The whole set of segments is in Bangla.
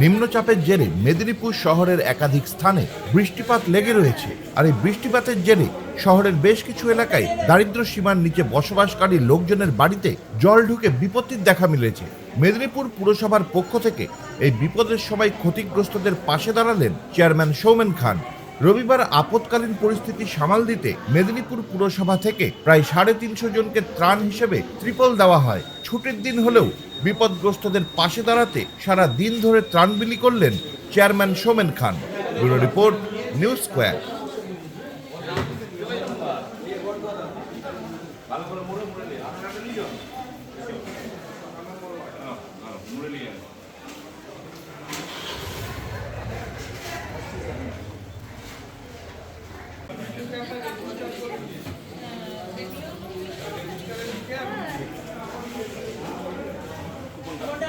নিম্নচাপের জেরে মেদিনীপুর শহরের একাধিক স্থানে বৃষ্টিপাত লেগে রয়েছে। আর এই বৃষ্টিপাতের জেরে শহরের বেশ কিছু এলাকায় দারিদ্র সীমার নিচে বসবাসকারী লোকজনের বাড়িতে জল ঢুকে বিপত্তির দেখা মিলেছে। মেদিনীপুর পুরসভার পক্ষ থেকে এই বিপদের সময় ক্ষতিগ্রস্তদের পাশে দাঁড়ালেন চেয়ারম্যান সৌমেন খান। রবিবার আপৎকালীন পরিস্থিতি সামাল দিতে মেদিনীপুর পুরসভা থেকে প্রায় সাড়ে তিনশো জনকে ত্রাণ হিসেবে ত্রিপল দেওয়া হয়। ছুটির দিন হলেও বিপদগ্রস্তদের পাশে দাঁড়াতে সারা দিন ধরে ত্রাণ বিলি করলেন chairman Somen Khan. Bureau report, news square.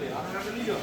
নে আপনার নিয়ে যাও।